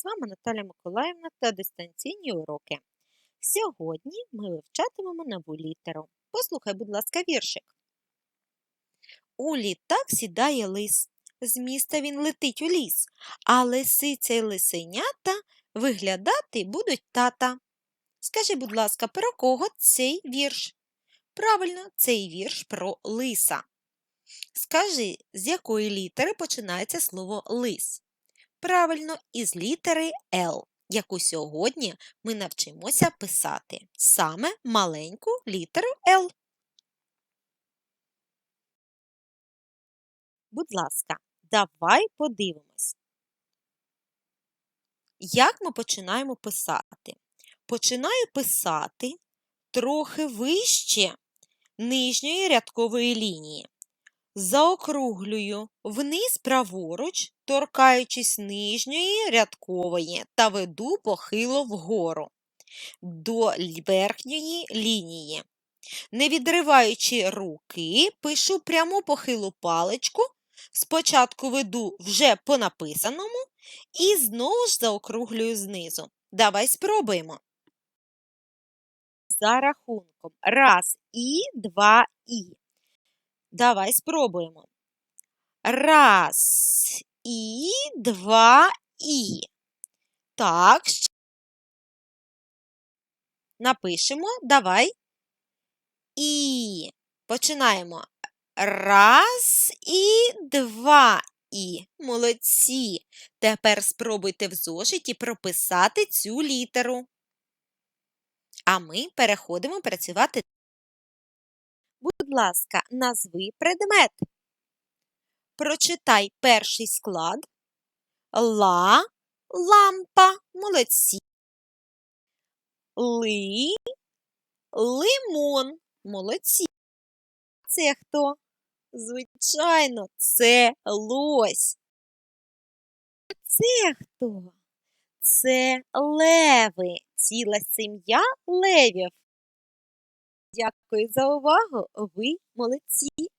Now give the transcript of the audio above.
З вами Наталя Миколаївна та дистанційні уроки. Сьогодні ми вивчатимемо нову літеру. Послухай, будь ласка, віршик. У літак сідає лис. З міста він летить у ліс, а лисиця й лисенята виглядати будуть тата. Скажи, будь ласка, про кого цей вірш? Правильно, цей вірш про лиса. Скажи, з якої літери починається слово лис? Правильно, із літери Л, яку сьогодні ми навчимося писати. Саме маленьку літеру Л. Будь ласка, давай подивимось. Як ми починаємо писати? Починаю писати трохи вище нижньої рядкової лінії. Заокруглюю вниз праворуч, торкаючись нижньої рядкової та веду похило вгору до верхньої лінії. Не відриваючи руки, пишу пряму похилу паличку, спочатку веду вже по написаному і знову ж заокруглюю знизу. Давай спробуємо. За рахунком. Раз і, два і. Давай спробуємо. Раз і два і. Так. Напишемо. Давай. І. Починаємо. Раз і два і. Молодці. Тепер спробуйте в зошиті прописати цю літеру. А ми переходимо працювати. Будь ласка, назви предмет. Прочитай перший склад. Ла, лампа, молодці. Ли, лимон, молодці. Це хто? Звичайно, це лось. Це хто? Це леви, ціла сім'я левів. Дякую за увагу. Ви молодці.